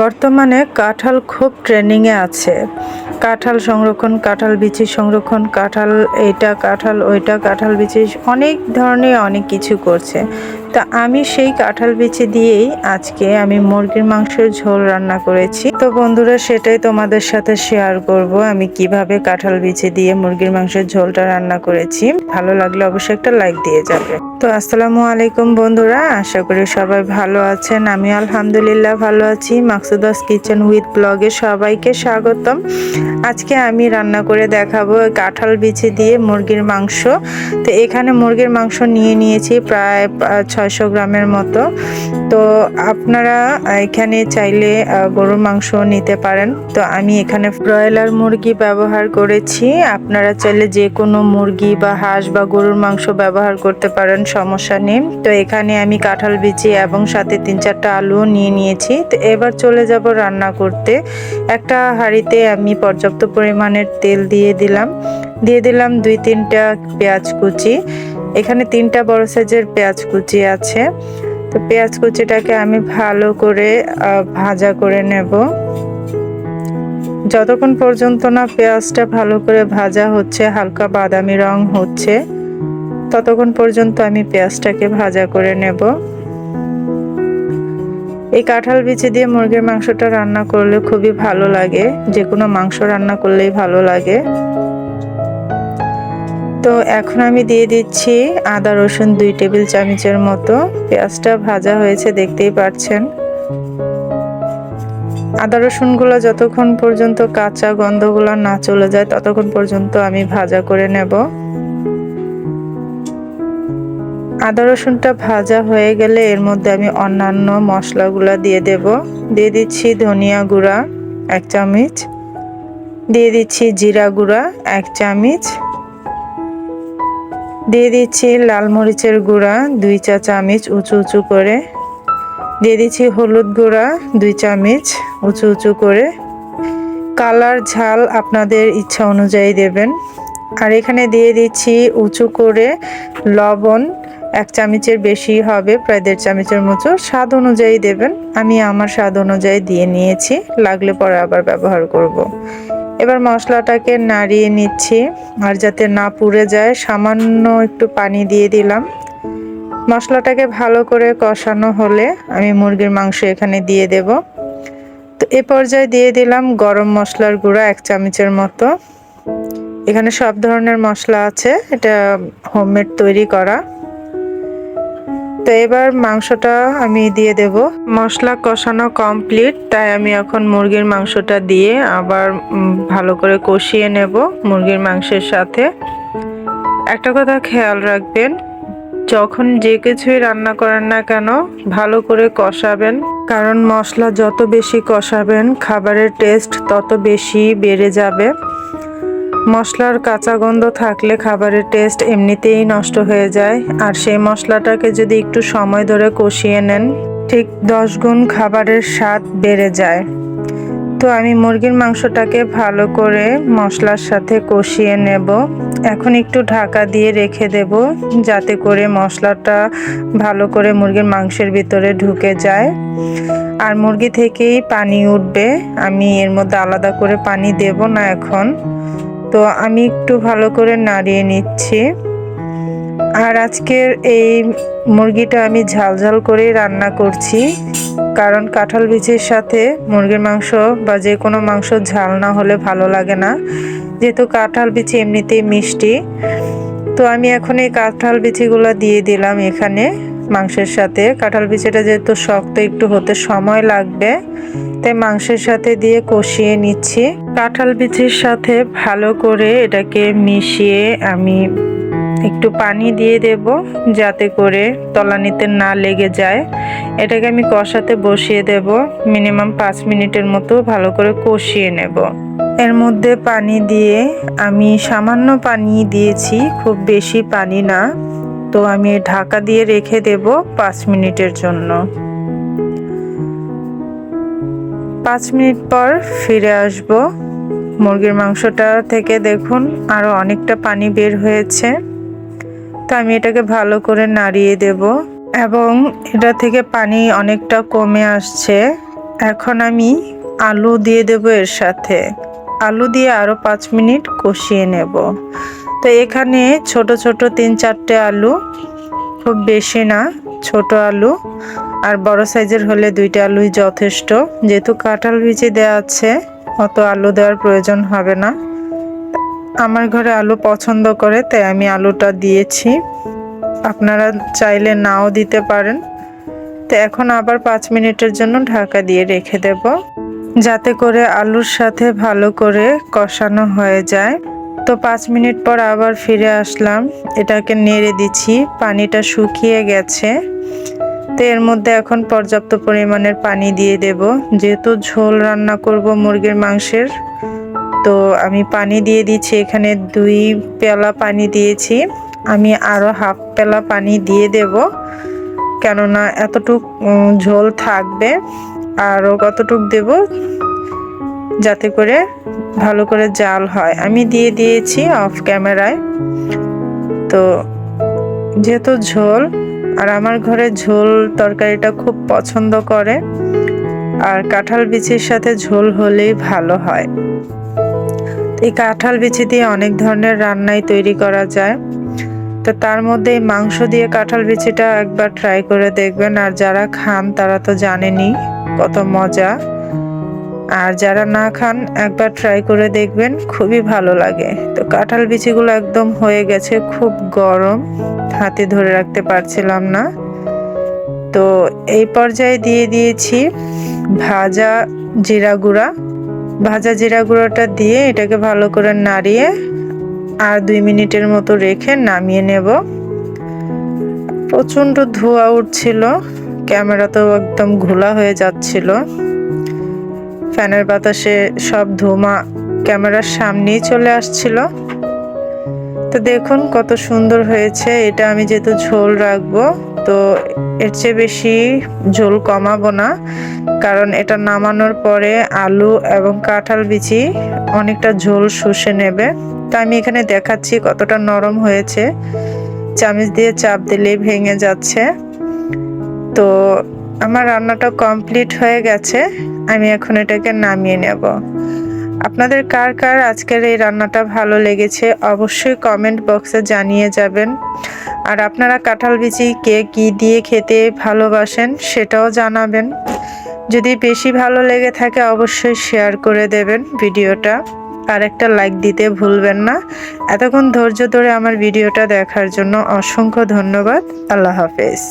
বর্তমানে কাঁঠাল খুব ট্রেন্ডিংয়ে আছে। কাঁঠাল সংরক্ষণ, কাঁঠাল বিচি সংরক্ষণ, কাঁঠাল এটা কাঁঠাল ওইটা, কাঁঠাল বিচি, অনেক ধরনের অনেক কিছু করছে। তা আমি সেই কাঁঠাল বিচি দিয়েই আজকে আমি মুরগির মাংসের ঝোল রান্না করেছি। তো বন্ধুরা, সেটাই তোমাদের সাথে শেয়ার করব। আমি কীভাবে কাঁঠাল বিচি দিয়ে মুরগির মাংসের ঝোলটা রান্না করেছি। ভালো লাগলে অবশ্যই একটা লাইক দিয়ে যাবে। তো আসসালামু আলাইকুম বন্ধুরা, আশা করি সবাই ভালো আছেন। আমি আলহামদুলিল্লাহ ভালো আছি। মাকসুদাস কিচেন উইথ ব্লগে সবাইকে স্বাগতম। আজকে আমি রান্না করে দেখাবো কাঁঠাল বিচি দিয়ে মুরগির মাংস। তো এখানে মুরগির মাংস নিয়ে নিয়েছি প্রায় ছয়শো গ্রামের মতো। তো আপনারা এখানে চাইলে গরুর মাংস নিতে পারেন। তো আমি এখানে ব্রয়লার মুরগি ব্যবহার করেছি। আপনারা চাইলে যে কোনো মুরগি বা হাঁস বা গরুর মাংস ব্যবহার করতে পারেন, সমস্যা নেই। তো এখানে আমি কাঁঠাল বিচি এবং সাথে তিন চারটা আলুও নিয়ে নিয়েছি। তো এবার চলে যাব রান্না করতে। একটা হাঁড়িতে আমি পর্যাপ্ত পরিমাণের তেল দিয়ে দিলাম। দিয়ে দিলাম দুই তিনটা পেঁয়াজ কুচি। এখানে তিনটা বড় সাইজের পেঁয়াজ কুচি আছে। তো পেঁয়াজ কুচিটাকে আমি ভালো করে ভাজা করে নেব। যতক্ষণ পর্যন্ত না পেঁয়াজটা ভালো করে ভাজা হচ্ছে, হালকা বাদামি রং হচ্ছে, ততক্ষণ পর্যন্ত আমি পেঁয়াজটাকে ভাজা করে নেব। এই কাঁঠাল বিচি দিয়ে মুরগির মাংসটা রান্না করলে খুবই ভালো লাগে। যে কোনো মাংস রান্না করলেই ভালো লাগে। তো এখন আমি দিয়ে দিচ্ছি আদা, রসুন দুই টেবিল চামচের মতো। পেঁয়াজটা ভাজা হয়েছে, দেখতেই পাচ্ছেন আদা, রসুনগুলো যতক্ষণ পর্যন্ত কাঁচা গন্ধগুলো না চলে যায়, ততক্ষণ পর্যন্ত আমি ভাজা করে নেব। আদা, রসুনটা ভাজা হয়ে গেলে এর মধ্যে আমি অন্যান্য মশলাগুলো দিয়ে দেব। দিয়ে দিচ্ছি ধনিয়া গুঁড়া এক চামচ। দিয়ে দিচ্ছি জিরা গুঁড়া এক চামচ। দিয়ে দিচ্ছি লাল মরিচের গুঁড়া, দুই চা চামচ উঁচু উঁচু করে। দিয়ে দিচ্ছি হলুদ গুঁড়া, দুই চামচ উঁচু উঁচু করে। কালার ঝাল আপনাদের ইচ্ছা অনুযায়ী দেবেন। আর এখানে দিয়ে দিচ্ছি উঁচু করে লবণ, এক চামচের বেশি হবে, প্রায় দেড় চামচের মতো। স্বাদ অনুযায়ী দেবেন। আমি আমার স্বাদ অনুযায়ী দিয়ে নিয়েছি। লাগলে পরে আবার ব্যবহার করব। এবার মশলাটাকে নাড়িয়ে নিচ্ছি আর যাতে না পুড়ে যায়, সামান্য একটু পানি দিয়ে দিলাম। মশলাটাকে ভালো করে কষানো হলে আমি মুরগির মাংস এখানে দিয়ে দেব। তো এ পর্যায়ে দিয়ে দিলাম গরম মশলার গুঁড়া এক চামচের মতো। এখানে সব ধরনের মশলা আছে, এটা হোমমেড তৈরি করা। তো এবার মাংসটা আমি দিয়ে দেব। মশলা কষানো কমপ্লিট তাই আমি এখন মুরগির মাংসটা দিয়ে আবার ভালো করে কষিয়ে নেব মুরগির মাংসের সাথে। একটা কথা খেয়াল রাখবেন, যখন যে কিছুই রান্না করেন না কেন, ভালো করে কষাবেন, কারণ মশলা যত বেশি কষাবেন, খাবারের টেস্ট তত বেশি বেড়ে যাবে। মশলার কাঁচা গন্ধ থাকলে খাবারের টেস্ট এমনিতেই নষ্ট হয়ে যায়। আর সেই মশলাটাকে যদি একটু সময় ধরে কষিয়ে নেন, ঠিক দশ গুণ খাবারের স্বাদ বেড়ে যায়। তো আমি মুরগির মাংসটাকে ভালো করে মশলার সাথে কষিয়ে নেব। এখন একটু ঢাকা দিয়ে রেখে দেব, যাতে করে মশলাটা ভালো করে মুরগির মাংসের ভিতরে ঢুকে যায়। আর মুরগি থেকেই পানি উঠবে। আমি এর মধ্যে আলাদা করে পানি দেব না এখন। তো আমি একটু ভালো করে নাড়িয়ে নিচ্ছি। আর আজকের এই মুরগিটা আমি ঝাল ঝাল করেই রান্না করছি। কারণ কাঁঠাল বিচির সাথে মুরগির মাংস বা যে কোনো মাংস ঝাল না হলে ভালো লাগে না। যেহেতু কাঁঠাল বিচি এমনিতেই মিষ্টি। তো আমি এখন এই কাঁঠাল বিচিগুলো দিয়ে দিলাম এখানে। মাংসের সাথে। কাঁঠাল বিচিটা যেহেতু শক্ত, একটু হতে সময় লাগবে, তাই মাংসের সাথে দিয়ে কষিয়ে নিচ্ছি। কাঁঠাল বিচির সাথে ভালো করে এটাকে মিশিয়ে আমি একটু পানি দিয়ে দেব, যাতে করে তলানিতে না লেগে যায়। এটাকে আমি কষাতে বসিয়ে দেব, মিনিমাম পাঁচ মিনিটের মতো ভালো করে কষিয়ে নেব। এর মধ্যে পানি দিয়ে আমি সামান্য পানি দিয়েছি, খুব বেশি পানি না। তো আমি ঢাকা দিয়ে রেখে দেব পাঁচ মিনিটের জন্য। পাঁচ মিনিট পর ফিরে আসব। মুরগির মাংসটা থেকে দেখুন আরও অনেকটা পানি বের হয়েছে। তো আমি এটাকে ভালো করে নাড়িয়ে দেব এবং এটা থেকে পানি অনেকটা কমে আসছে। এখন আমি আলু দিয়ে দেবো এর সাথে। আলু দিয়ে আরও পাঁচ মিনিট কষিয়ে নেব। তো এখানে ছোট ছোট তিন চারটে আলু, খুব বেশি না, ছোট আলু আর বড় সাইজের হলে দুইটা আলুই যথেষ্ট। যেহেতু কাঁঠাল বিচি দেওয়া আছে, অত আলু দেওয়ার প্রয়োজন হবে না। আমার ঘরে আলু পছন্দ করে, তাই আমি আলুটা দিয়েছি। আপনারা চাইলে নাও দিতে পারেন। তো এখন আবার পাঁচ মিনিটের জন্য ঢাকা দিয়ে রেখে দেব, যাতে করে আলুর সাথে ভালো করে কষানো হয়ে যায়। তো পাঁচ মিনিট পর আবার ফিরে আসলাম। এটাকে নেড়ে দিচ্ছি, পানিটা শুকিয়ে গেছে। তো এর মধ্যে এখন পর্যাপ্ত পরিমাণের পানি দিয়ে দেব। যেহেতু ঝোল রান্না করব মুরগির মাংসের, তো আমি পানি দিয়ে দিচ্ছি। এখানে দুই পেলা পানি দিয়েছি। আমি আরও হাফ পেলা পানি দিয়ে দেব, কেননা এতটুক ঝোল থাকবে। আরও কতটুক দেব, যাতে করে ভালো করে জাল হয়। আমি দিয়ে দিয়েছি অফ ক্যামেরায় তো যেহেতু ঝোল, আর আমার ঘরে ঝোল তরকারিটা খুব পছন্দ করে, আর কাঁঠাল বিচির সাথে ঝোল হলেই ভালো হয়। এই কাঁঠাল বিচি দিয়ে অনেক ধরনের রান্নাই তৈরি করা যায়। তো তার মধ্যে মাংস দিয়ে কাঁঠাল বিচিটা একবার ট্রাই করে দেখবেন, আর যারা খান তারা তো জানেনি কত মজা। আর যারা না খান, একবার ট্রাই করে দেখবেন, খুবই ভালো লাগে। তো কাঁঠাল বিচিগুলো একদম হয়ে গেছে, খুব গরম। হাতে ধরে রাখতে পারছিলাম না। তো এই পর্যায়ে দিয়ে দিয়েছি ভাজা জিরা গুঁড়া। ভাজা জিরা গুঁড়োটা দিয়ে এটাকে ভালো করে নাড়িয়ে আর দুই মিনিটের মতো রেখে নামিয়ে নেব। প্রচণ্ড ধোয়া উঠছিল ক্যামেরা তো একদম ঘোলা হয়ে যাচ্ছিল। ফ্যানের বাতাসে সব ধোঁয়া ক্যামেরার সামনেই চলে আসছিল। তো দেখুন কত সুন্দর হয়েছে, এটা আমি যেহেতু ঝোল রাখব, তো এর চেয়ে বেশি ঝোল কমাবো না, কারণ এটা নামানোর পরে আলু এবং কাঁঠাল বিচি অনেকটা ঝোল শুষে নেবে। তো আমি এখানে দেখাচ্ছি কতটা নরম হয়েছে। চামিচ দিয়ে চাপ দিলেই ভেঙে যাচ্ছে। তো আমার রান্নাটা কমপ্লিট হয়ে গেছে, আমি এখন এটাকে নামিয়ে নেব। আপনাদের কার কার আজকের এই রান্নাটা ভালো লেগেছে অবশ্যই কমেন্ট বক্সে জানিয়ে যাবেন। আর আপনারা কাঁঠাল বিচি কে কী দিয়ে খেতে ভালোবাসেন সেটাও জানাবেন। যদি বেশি ভালো লেগে থাকে অবশ্যই শেয়ার করে দেবেন ভিডিওটা। আর একটা লাইক দিতে ভুলবেন না। এতক্ষণ ধৈর্য ধরে আমার ভিডিওটা দেখার জন্য অসংখ্য ধন্যবাদ। আল্লাহ হাফেজ।